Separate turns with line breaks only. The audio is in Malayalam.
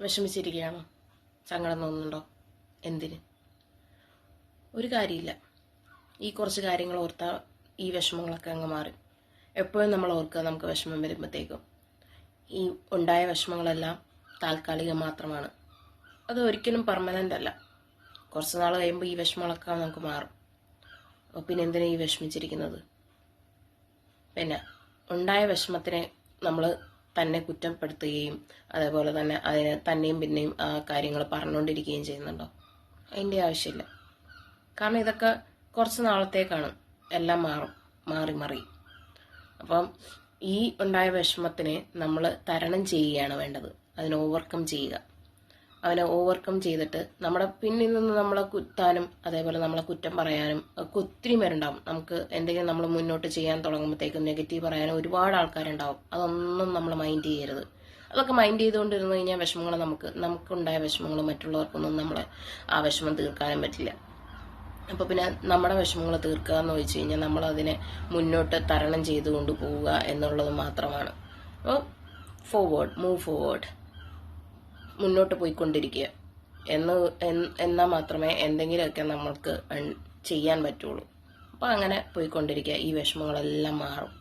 വിഷമിച്ചിരിക്കുകയാണോ. സങ്കടം തോന്നുന്നുണ്ടോ? എന്തിന്? ഒരു കാര്യമില്ല. ഈ കുറച്ച് കാര്യങ്ങൾ ഓർത്താൽ ഈ വിഷമങ്ങളൊക്കെ അങ്ങ് മാറി. എപ്പോഴും നമ്മൾ ഓർക്കുക നമുക്ക് വിഷമം വരുമ്പോഴത്തേക്കും. ഈ ഉണ്ടായ വിഷമങ്ങളെല്ലാം താൽക്കാലികം മാത്രമാണ്. അത് ഒരിക്കലും പെർമനന്റ് അല്ല. കുറച്ച് നാൾ കഴിയുമ്പോൾ ഈ വിഷമങ്ങളൊക്കെ നമുക്ക് മാറും. അപ്പോൾ പിന്നെ എന്തിനാണ് ഈ വിഷമിച്ചിരിക്കുന്നത്? പിന്നെ ഉണ്ടായ വിഷമത്തിനെ നമ്മൾ തന്നെ കുറ്റപ്പെടുത്തുകയും അതേപോലെ തന്നെ അതിന് തന്നെയും പിന്നെയും കാര്യങ്ങൾ പറഞ്ഞുകൊണ്ടിരിക്കുകയും ചെയ്യുന്നുണ്ടോ? അതിന്റെ ആവശ്യമില്ല. കാരണം ഇതൊക്കെ കുറച്ച് നാളത്തേക്കാണ്. എല്ലാം മാറും. മാറി മാറി. അപ്പം ഈ ഉണ്ടായ വിഷമത്തിനെ നമ്മൾ തരണം ചെയ്യുകയാണ് വേണ്ടത്. അതിനെ ഓവർകം ചെയ്യുക. അവനെ ഓവർകം ചെയ്തിട്ട് നമ്മുടെ പിന്നിൽ നിന്ന് നമ്മളെ കുത്താനും അതേപോലെ നമ്മളെ കുറ്റം പറയാനും ഒക്കെ ഒത്തിരി പേരുണ്ടാവും. നമുക്ക് എന്തെങ്കിലും നമ്മൾ മുന്നോട്ട് ചെയ്യാൻ തുടങ്ങുമ്പോഴത്തേക്കും നെഗറ്റീവ് പറയാനും ഒരുപാട് ആൾക്കാരുണ്ടാവും. അതൊന്നും നമ്മൾ മൈൻഡ് ചെയ്യരുത്. അതൊക്കെ മൈൻഡ് ചെയ്തുകൊണ്ടിരുന്നു കഴിഞ്ഞാൽ വിഷമങ്ങൾ നമുക്ക് നമുക്കുണ്ടായ വിഷമങ്ങൾ മറ്റുള്ളവർക്കൊന്നും നമ്മളെ ആ വിഷമം തീർക്കാനും പറ്റില്ല. അപ്പോൾ പിന്നെ നമ്മുടെ വിഷമങ്ങൾ തീർക്കുക എന്ന് വെച്ച് കഴിഞ്ഞാൽ നമ്മൾ അതിനെ മുന്നോട്ട് തരണം ചെയ്തുകൊണ്ട് പോവുക എന്നുള്ളത് മാത്രമാണ്. അപ്പോൾ ഫോർവേഡ് മൂവ് ഫോർവേഡ് മുന്നോട്ട് പോയിക്കൊണ്ടിരിക്കുക. എന്ന് എന്നാൽ മാത്രമേ എന്തെങ്കിലുമൊക്കെ നമ്മൾക്ക് ചെയ്യാൻ പറ്റുള്ളൂ. അപ്പോൾ അങ്ങനെ പോയിക്കൊണ്ടിരിക്കുക. ഈ വിഷമങ്ങളെല്ലാം മാറും.